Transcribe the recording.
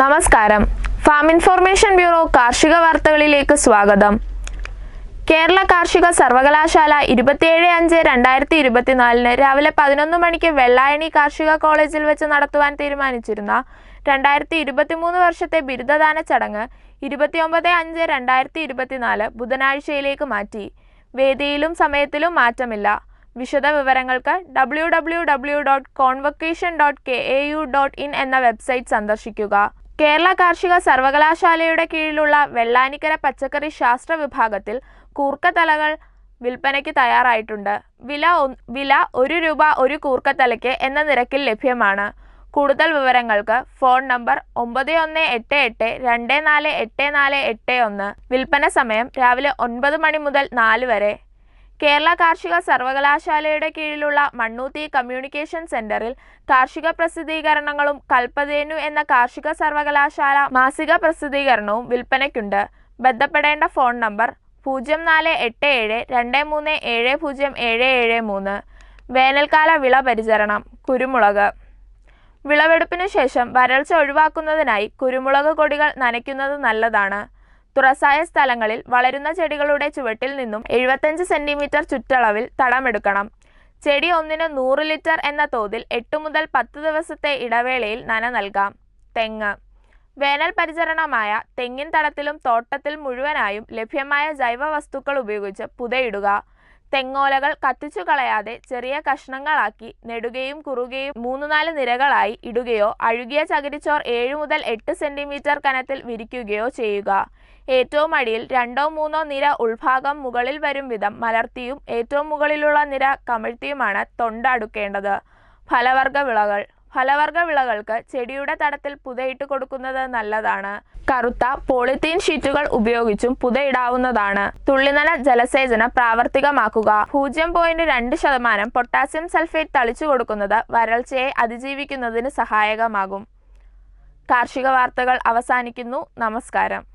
നമസ്കാരം. Farm information bureau കാർഷിക വാർത്തകളിലേക്ക് സ്വാഗതം. കേരള കാർഷിക സർവകലാശാല ഇരുപത്തിയേഴ് അഞ്ച് രണ്ടായിരത്തി ഇരുപത്തിനാലിന് രാവിലെ പതിനൊന്ന് മണിക്ക് വെള്ളായണി കാർഷിക കോളേജിൽ വെച്ച് നടത്തുവാൻ തീരുമാനിച്ചിരുന്ന രണ്ടായിരത്തി ഇരുപത്തിമൂന്ന് വർഷത്തെ ബിരുദദാന ചടങ്ങ് ഇരുപത്തിയൊമ്പത് അഞ്ച് രണ്ടായിരത്തി ഇരുപത്തിനാല് ബുധനാഴ്ചയിലേക്ക് മാറ്റി. വേദിയിലും സമയത്തിലും മാറ്റമില്ല. വിശദ വിവരങ്ങൾക്ക് W W W dot convocation dot K A U dot in എന്ന വെബ്സൈറ്റ് സന്ദർശിക്കുക. കേരള കാർഷിക സർവകലാശാലയുടെ കീഴിലുള്ള വെള്ളാനിക്കര പച്ചക്കറി ശാസ്ത്ര വിഭാഗത്തിൽ കൂർക്കത്തലകൾ വിൽപ്പനയ്ക്ക് തയ്യാറായിട്ടുണ്ട്. വില വില ഒരു രൂപ ഒരു കൂർക്കത്തലയ്ക്ക് എന്ന നിരക്കിൽ ലഭ്യമാണ്. കൂടുതൽ വിവരങ്ങൾക്ക് ഫോൺ നമ്പർ ഒമ്പത് ഒന്ന് എട്ട് എട്ട് രണ്ട് നാല് എട്ട് നാല് എട്ട് ഒന്ന്. വിൽപ്പന സമയം രാവിലെ ഒൻപത് മണി മുതൽ നാല് വരെ. കേരള കാർഷിക സർവകലാശാലയുടെ കീഴിലുള്ള മണ്ണൂത്തി കമ്മ്യൂണിക്കേഷൻ സെന്ററിൽ കാർഷിക പ്രസിദ്ധീകരണങ്ങളും കൽപ്പതേനു എന്ന കാർഷിക സർവകലാശാല മാസിക പ്രസിദ്ധീകരണവും വിൽപ്പനയ്ക്കുണ്ട്. ബന്ധപ്പെടേണ്ട ഫോൺ നമ്പർ പൂജ്യം നാല് എട്ട് ഏഴ് രണ്ട് മൂന്ന് ഏഴ് പൂജ്യം ഏഴ് ഏഴ് മൂന്ന്. വേനൽക്കാല വിള പരിചരണം കുരുമുളക്. വിളവെടുപ്പിനു ശേഷം വരൾച്ച ഒഴിവാക്കുന്നതിനായി കുരുമുളക് കൊടികൾ നനയ്ക്കുന്നത് നല്ലതാണ്. തുറസായ സ്ഥലങ്ങളിൽ വളരുന്ന ചെടികളുടെ ചുവട്ടിൽ നിന്നും എഴുപത്തഞ്ച് സെന്റിമീറ്റർ ചുറ്റളവിൽ തടമെടുക്കണം. ചെടി ഒന്നിന് നൂറ് ലിറ്റർ എന്ന തോതിൽ എട്ട് മുതൽ പത്ത് ദിവസത്തെ ഇടവേളയിൽ നന നൽകാം. തെങ്ങ്. വേനൽ പരിചരണമായ തെങ്ങിൻ തടത്തിലും തോട്ടത്തിൽ മുഴുവനായും ലഭ്യമായ ജൈവ വസ്തുക്കൾ ഉപയോഗിച്ച് പുതയിടുക. തെങ്ങോലകൾ കത്തിച്ചു കളയാതെ ചെറിയ കഷ്ണങ്ങളാക്കി നെടുകയും കുറുകയും മൂന്ന് നാല് നിരകളായി ഇടുകയോ അഴുകിയ ചകിരിച്ചോർ ഏഴ് മുതൽ എട്ട് സെന്റിമീറ്റർ കനത്തിൽ വിരിക്കുകയോ ചെയ്യുക. ഏറ്റവും അടിയിൽ രണ്ടോ മൂന്നോ നിര ഉൾഭാഗം മുകളിൽ വരും വിധം മലർത്തിയും ഏറ്റവും മുകളിലുള്ള നിര കമിഴ്ത്തിയുമാണ് തൊണ്ട അടുക്കേണ്ടത്. ഫലവർഗ വിളകൾ. ഫലവർഗ വിളകൾക്ക് ചെടിയുടെ തടത്തിൽ പുതയിട്ട് കൊടുക്കുന്നത് നല്ലതാണ്. കറുത്ത പോളിത്തീൻ ഷീറ്റുകൾ ഉപയോഗിച്ചും പുതയിടാവുന്നതാണ് തുള്ളിനല ജലസേചനം പ്രാവർത്തികമാക്കുക. പൂജ്യം പോയിന്റ് രണ്ട് ശതമാനം പൊട്ടാസ്യം സൾഫേറ്റ് തളിച്ചു കൊടുക്കുന്നത് വരൾച്ചയെ അതിജീവിക്കുന്നതിന് സഹായകമാകും. കാർഷിക വാർത്തകൾ അവസാനിക്കുന്നു. നമസ്കാരം.